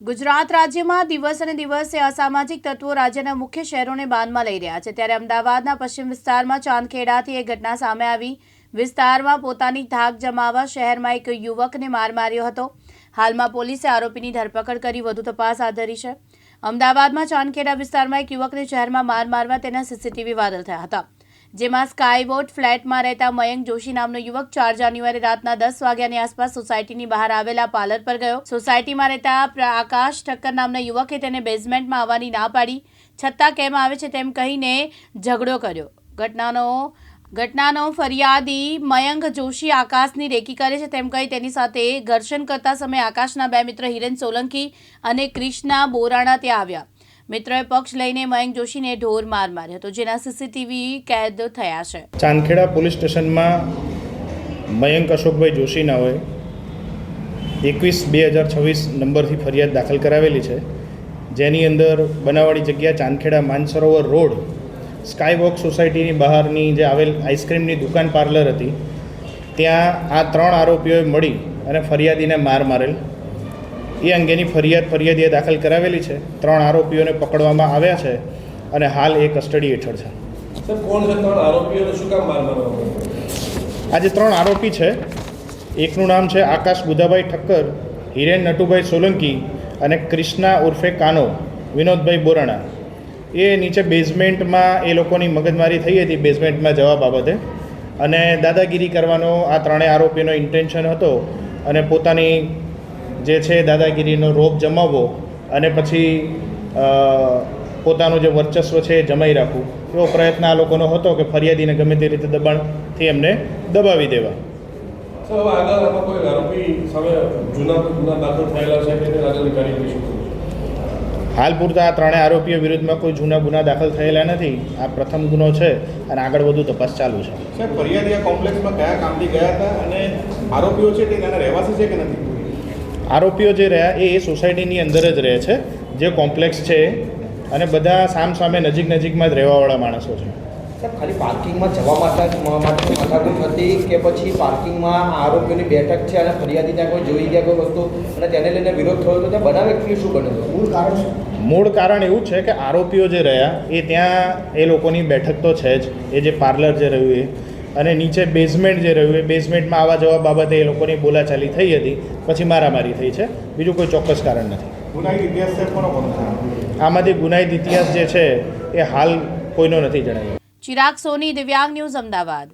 ગુજરાત રાજ્યમાં દિવસ અને દિવસે અસામાજિક તત્વો રાજ્યના મુખ્ય શહેરોને બાંધમાં લઈ રહ્યા છે. ત્યારે અમદાવાદના પશ્ચિમ વિસ્તારમાં ચાંદખેડાથી એક ઘટના સામે આવી. વિસ્તારમાં પોતાની ધાક જમાવવા શહેરમાં એક યુવકને માર માર્યો હતો. હાલમાં પોલીસે આરોપીની ધરપકડ કરી વધુ તપાસ હાથ ધરી છે. અમદાવાદમાં ચાંદખેડા વિસ્તારમાં એક યુવકને શહેરમાં માર મારવા તેના સીસીટીવી વાયરલ થયા હતા. જેમાં સ્કાયબોટ ફ્લેટમાં રહેતા મયંક જોશી નામનો યુવક ચાર જાન્યુઆરી રાતના દસ વાગ્યાની આસપાસ સોસાયટીની બહાર આવેલા પાર્લર પર ગયો. સોસાયટીમાં રહેતા આકાશ ઠક્કર નામના યુવકે તેને બેઝમેન્ટમાં આવવાની ના પાડી. છતાં કેમ આવે છે તેમ કહીને ઝઘડો કર્યો. ઘટનાનો ઘટનાનો ફરિયાદી મયંક જોશી આકાશની રેકી કરે છે તેમ કહી તેની સાથે ઘર્ષણ કરતા સમયે આકાશના બે મિત્ર હિરેન સોલંકી અને ક્રિષ્ના બોરાણા ત્યાં આવ્યા. મિત્રોએ પક્ષ લઈને મયંક જોશીને ઢોર માર માર્યો હતો જેના સીસીટીવી કેદ થયા છે. ચાંદખેડા પોલીસ સ્ટેશનમાં મયંક અશોકભાઈ જોશીના હોય, એકવીસ બે હજાર છવ્વીસ નંબરથી ફરિયાદ દાખલ કરાવેલી છે. જેની અંદર બનાવાળી જગ્યા ચાંદખેડા માનસરોવર રોડ, સ્કાયવોક સોસાયટીની બહારની જે આવેલ આઈસ્ક્રીમની દુકાન પાર્લર હતી, ત્યાં આ ત્રણ આરોપીઓએ મળી અને ફરિયાદીને માર મારેલ. એ અંગેની ફરિયાદ ફરિયાદીએ દાખલ કરાવેલી છે. ત્રણ આરોપીઓને પકડવામાં આવ્યા છે અને હાલ એ કસ્ટડી હેઠળ છે. આજે ત્રણ આરોપી છે. એકનું નામ છે આકાશ બુધાભાઈ ઠક્કર હિરેન નટુભાઈ સોલંકી અને ક્રિષ્ના ઉર્ફે કાનો વિનોદભાઈ બોરાણા. એ નીચે બેઝમેન્ટમાં એ લોકોની મગજમારી થઈ હતી બેઝમેન્ટમાં જવા બાબતે. અને દાદાગીરી કરવાનો આ ત્રણેય આરોપીનો ઇન્ટેન્શન હતો અને પોતાની જે છે દાદાગીરીનો રોપ જમાવવો અને પછી પોતાનું જે વર્ચસ્વ છે એ જમાઈ રાખવું. એવો પ્રયત્ન આ લોકોનો હતો કે ફરિયાદીને ગમે તે રીતે દબાણથી એમને દબાવી દેવા? હાલ પૂરતા આ ત્રણેય આરોપીઓ વિરુદ્ધમાં કોઈ જૂના ગુના દાખલ થયેલા નથી. આ પ્રથમ ગુનો છે અને આગળ વધુ તપાસ ચાલુ છે. ફરિયાદી આ કોમ્પ્લેક્સમાં કયા કામથી ગયા હતા અને આરોપીઓ છે તે રહેવાસી છે કે નથી? આરોપીઓ જે રહ્યા એ એ સોસાયટીની અંદર જ રહે છે જે કોમ્પ્લેક્સ છે અને બધા સામ સામે નજીક નજીકમાં જ રહેવાવાળા માણસો છે. ખાલી પાર્કિંગમાં જવા માટે માટે માથાકૂટ હતી કે પછી પાર્કિંગમાં આરોપીઓની બેઠક છે અને ફરિયાદી ત્યાં કોઈ જોઈ ગયા કોઈ વસ્તુ અને તેને લઈને વિરોધ થયો તો ત્યાં બનાવ એકચ્યુઅલી શું બન્યું મૂળ કારણ શું? મૂળ કારણ એવું છે કે આરોપીઓ જે રહ્યા એ ત્યાં એ લોકોની બેઠક તો છે જ. એ જે પાર્લર જે રહ્યું એ. અને નીચે બેઝમેન્ટ જે રહ્યું એ બેઝમેન્ટમાં આવા જવા બાબતે એ લોકોની બોલાચાલી થઈ હતી. પછી મારામારી થઈ છે. બીજું કોઈ ચોક્કસ કારણ નથી. આમાંથી ગુનાહિત ઇતિહાસ જે છે એ હાલ કોઈનો નથી જણાવ્યો ચિરાગ સોની દિવ્યાંગ ન્યૂઝ અમદાવાદ.